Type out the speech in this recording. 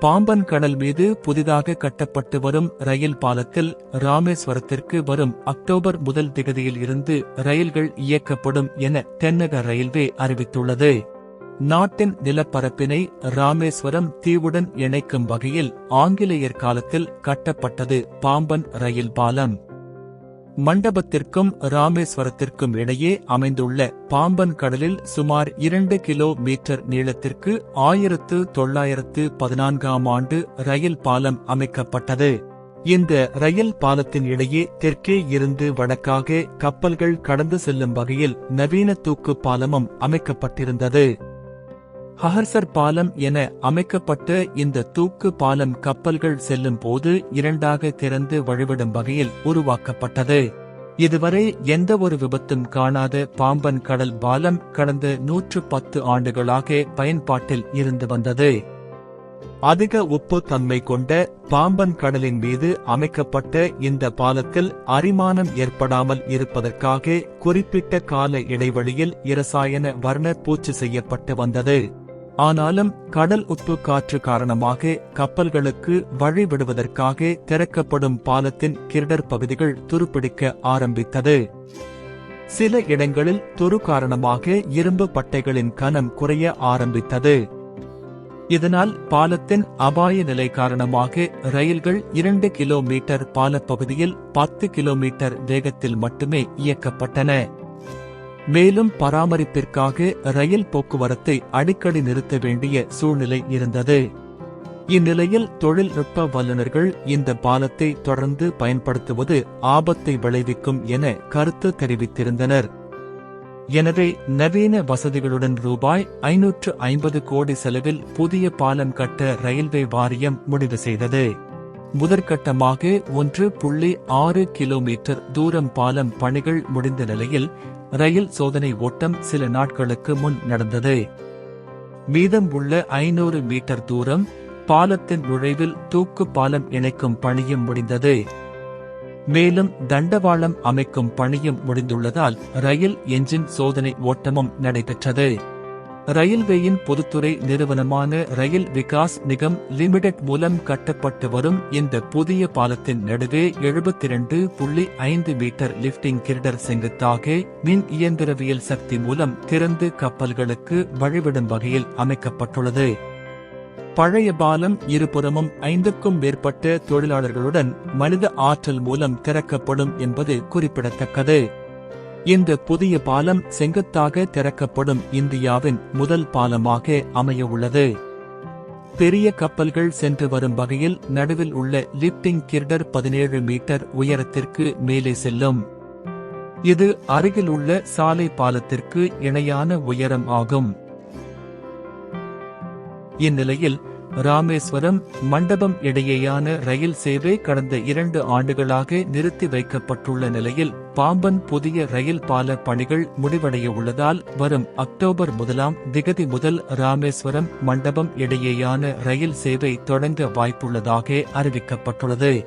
பாம்பன் கடல் மீது புதிதாக கட்டப்பட்டு வரும் ரயில் பாலத்தில் ராமேஸ்வரத்திற்கு வரும் அக்டோபர் முதல் திகதியில் இருந்து ரயில்கள் இயக்கப்படும் என தென்னக ரயில்வே அறிவித்துள்ளது. நாட்டின் நிலப்பரப்பினை ராமேஸ்வரம் தீவுடன் இணைக்கும் வகையில் ஆங்கிலேயர் காலத்தில் கட்டப்பட்டது பாம்பன் ரயில் பாலம். மண்டபத்திற்கும் ராமேஸ்வரத்திற்கும் இடையே அமைந்துள்ள பாம்பன் கடலில் சுமார் இரண்டு கிலோ மீட்டர் நீளத்திற்கு ஆயிரத்து தொள்ளாயிரத்து பதினான்காம் ஆண்டு ரயில் பாலம் அமைக்கப்பட்டது. இந்த ரயில் பாலத்தின் இடையே தெற்கே இருந்து வடக்காக கப்பல்கள் கடந்து செல்லும் வகையில் நவீன தூக்கு பாலமும் அமைக்கப்பட்டிருந்தது. ஹஹர்சர் பாலம் என அமைக்கப்பட்ட இந்த தூக்கு பாலம் கப்பல்கள் செல்லும் போது இரண்டாக திறந்து வழிவிடும் வகையில் உருவாக்கப்பட்டது. இதுவரை எந்த ஒரு விபத்தும் காணாத பாம்பன் கடல் பாலம் கடந்த நூற்று பத்து ஆண்டுகளாக பயன்பாட்டில் இருந்து வந்தது. அதிக உப்பு தன்மை கொண்ட பாம்பன் கடலின் மீது அமைக்கப்பட்ட இந்த பாலத்தில் அரிமானம் ஏற்படாமல் இருப்பதற்காக குறிப்பிட்ட கால இடைவெளியில் இரசாயன வர்ண பூச்சு செய்யப்பட்டு வந்தது. ஆனாலும் கடல் உப்பு காற்று காரணமாக கப்பல்களுக்கு வழிவிடுவதற்காக திறக்கப்படும் பாலத்தின் கிரடர் பகுதிகள் துருப்பிடிக்க ஆரம்பித்தது. சில இடங்களில் துரு காரணமாக இரும்பு பட்டைகளின் கனம் குறைய ஆரம்பித்தது. இதனால் பாலத்தின் அபாய நிலை காரணமாக ரயில்கள் இரண்டு கிலோமீட்டர் பாலப்பகுதியில் பத்து கிலோமீட்டர் வேகத்தில் மட்டுமே இயக்கப்பட்டன. மேலும் பராமரிப்பிற்காக ரயில் போக்குவரத்தை அடிக்கடி நிறுத்த வேண்டிய சூழ்நிலை இருந்தது. இந்நிலையில் தொழில்நுட்ப வல்லுநர்கள் இந்த பாலத்தை தொடர்ந்து பயன்படுத்துவது ஆபத்தை விளைவிக்கும் என கருத்து தெரிவித்திருந்தனர். எனவே நவீன வசதிகளுடன் ரூபாய் ஐநூற்று ஐம்பது கோடி செலவில் புதிய பாலம் கட்ட ரயில்வே வாரியம் முடிவு செய்தது. முதற்கட்டமாக ஒன்று புள்ளி ஆறு கிலோமீட்டர் தூரம் பாலம் பணிகள் முடிந்த நிலையில் ரயில் சோதனை ஓட்டம் சில நாட்களுக்கு முன் நடந்தது. மீதம் உள்ள ஐநூறு மீட்டர் தூரம் பாலத்தின் நுழைவில் தூக்கு பாலம் இணைக்கும் பணியும் முடிந்தது. மேலும் தண்டவாளம் அமைக்கும் பணியும் முடிந்துள்ளதால் ரயில் என்ஜின் சோதனை ஓட்டமும் நடைபெற்றது. ரயில்வேயின் பொதுத்துறை நிறுவனமான ரயில் விகாஸ் நிகம் லிமிடெட் மூலம் கட்டப்பட்டு வரும் இந்த புதிய பாலத்தின் நடுவே எழுபத்தி இரண்டு புள்ளி ஐந்து மீட்டர் லிப்டிங் கிரிடர் செங்குத்தாக மின் இயந்திரவியல் சக்தி மூலம் திறந்து கப்பல்களுக்கு வழிவிடும் வகையில் அமைக்கப்பட்டுள்ளது. பழைய பாலம் இருபுறமும் ஐந்துக்கும் மேற்பட்ட தொழிலாளர்களுடன் மனித ஆற்றல் மூலம் திறக்கப்படும் என்பது குறிப்பிடத்தக்கது. இந்த புதிய பாலம் செங்குத்தாக திறக்கப்படும் இந்தியாவின் முதல் பாலமாக அமையவுள்ளது. பெரிய கப்பல்கள் சென்று வரும் வகையில் நடுவில் உள்ள லிப்டிங் கிர்டர் பதினேழு மீட்டர் உயரத்திற்கு மேலே செல்லும். இது அருகில் உள்ள சாலை பாலத்திற்கு இணையான உயரம் ஆகும். இந்நிலையில் ராமேஸ்வரம் மண்டபம் இடையேயான ரயில் சேவை கடந்த இரண்டு ஆண்டுகளாக நிறுத்தி வைக்கப்பட்டுள்ள நிலையில் பாம்பன் புதிய ரயில் பால பணிகள் முடிவடைய உள்ளதால் வரும் அக்டோபர் முதலாம் திகதி முதல் ராமேஸ்வரம் மண்டபம் இடையேயான ரயில் சேவை தொடங்க வாய்ப்புள்ளதாக அறிவிக்கப்பட்டுள்ளது.